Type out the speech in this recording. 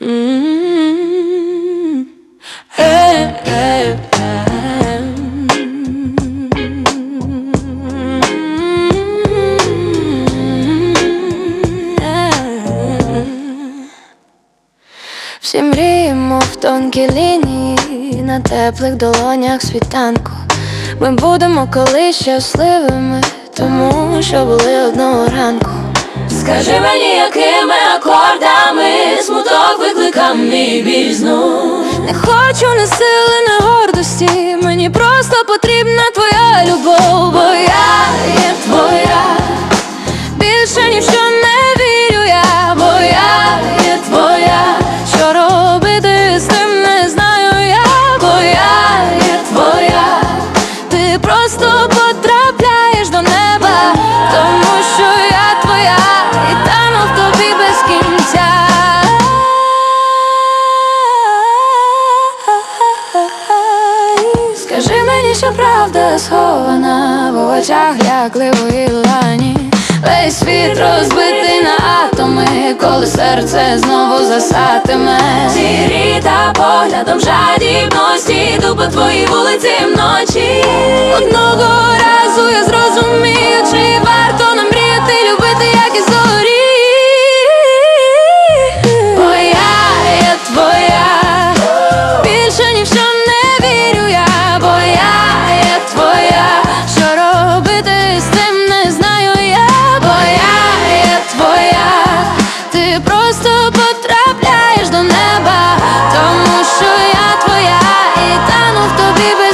Mm. Hey, Всі мріємо в тонкій лінії на теплих долонях світанку. Ми будемо колись щасливими, тому що були одного ранку. Скажи мені, якими акордами викликав біль знов Не хочу не сили, не гордості, мені просто потрібна твоя любов, Що правда схована в очах лякливої лані. Весь світ розбитий на атоми, коли серце знову засатиме. Зірі та поглядом жадібності, часто потрапляєш до неба, тому що я твоя і тану в тобі.